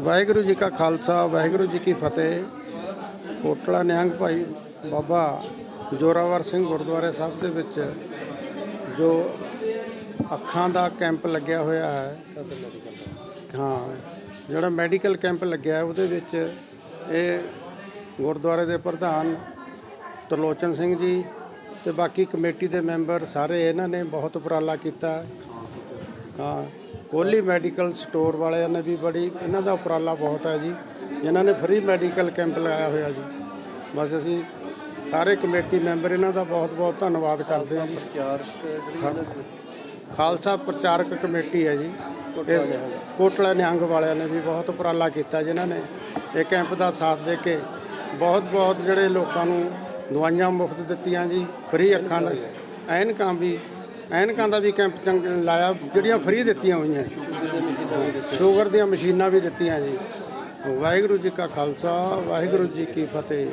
ਵਾਹਿਗੁਰੂ ਜੀ ਕਾ ਖਾਲਸਾ, ਵਾਹਿਗੁਰੂ ਜੀ ਕੀ ਫਤਿਹ। ਕੋਟਲਾ ਨਿਹੰਗ ਭਾਈ ਬਾਬਾ ਜੋਰਾਵਰ ਸਿੰਘ ਗੁਰਦੁਆਰੇ ਸਾਹਿਬ ਦੇ ਵਿੱਚ ਜੋ ਅੱਖਾਂ ਦਾ ਕੈਂਪ ਲੱਗਿਆ ਹੋਇਆ ਹੈ। ਹਾਂ, ਜਿਹੜਾ ਮੈਡੀਕਲ ਕੈਂਪ ਲੱਗਿਆ ਉਹਦੇ ਵਿੱਚ ਇਹ ਗੁਰਦੁਆਰੇ ਦੇ ਪ੍ਰਧਾਨ ਤਰਲੋਚਨ ਸਿੰਘ ਜੀ ਤੇ ਬਾਕੀ ਕਮੇਟੀ ਦੇ ਮੈਂਬਰ ਸਾਰੇ ਇਹਨਾਂ ਨੇ ਬਹੁਤ ਉਪਰਾਲਾ ਕੀਤਾ। ਹੈ। ਕੋਹਲੀ ਮੈਡੀਕਲ ਸਟੋਰ ਵਾਲਿਆਂ ਨੇ ਵੀ ਬੜੀ ਇਹਨਾਂ ਦਾ ਉਪਰਾਲਾ ਬਹੁਤ ਹੈ ਜੀ ਜਿਨ੍ਹਾਂ ਨੇ ਫ੍ਰੀ ਮੈਡੀਕਲ ਕੈਂਪ ਲਗਾਇਆ ਹੋਇਆ ਜੀ। ਬਸ ਅਸੀਂ ਸਾਰੇ ਕਮੇਟੀ ਮੈਂਬਰ ਇਹਨਾਂ ਦਾ ਬਹੁਤ ਬਹੁਤ ਧੰਨਵਾਦ ਕਰਦੇ ਹਾਂ ਜੀ। ਖਾਲਸਾ ਪ੍ਰਚਾਰਕ ਕਮੇਟੀ ਹੈ ਜੀ। ਇਸ ਕੋਟਲਾ ਨਿਹੰਗ ਵਾਲਿਆਂ ਨੇ ਵੀ ਬਹੁਤ ਉਪਰਾਲਾ ਕੀਤਾ ਜਿਨ੍ਹਾਂ ਨੇ। ਇਹ ਕੈਂਪ ਦਾ ਸਾਥ ਦੇ ਕੇ ਬਹੁਤ ਬਹੁਤ ਜਿਹੜੇ ਲੋਕਾਂ ਨੂੰ ਦਵਾਈਆਂ ਮੁਫਤ ਦਿੱਤੀਆਂ ਜੀ ਫ੍ਰੀ ਅੱਖਾਂ ਦਾ ਐਨਕਾਂ ਵੀ ਐਨਕਾਂ ਦਾ ਵੀ ਕੈਂਪ ਚੰਗ ਲਾਇਆ, ਜਿਹੜੀਆਂ ਫ੍ਰੀ ਦਿੱਤੀਆਂ ਹੋਈਆਂ। ਸ਼ੂਗਰ ਦੀਆਂ ਮਸ਼ੀਨਾਂ ਵੀ ਦਿੱਤੀਆਂ ਜੀ। ਵਾਹਿਗੁਰੂ ਜੀ ਕਾ ਖਾਲਸਾ, ਵਾਹਿਗੁਰੂ ਜੀ ਕੀ ਫਤਿਹ।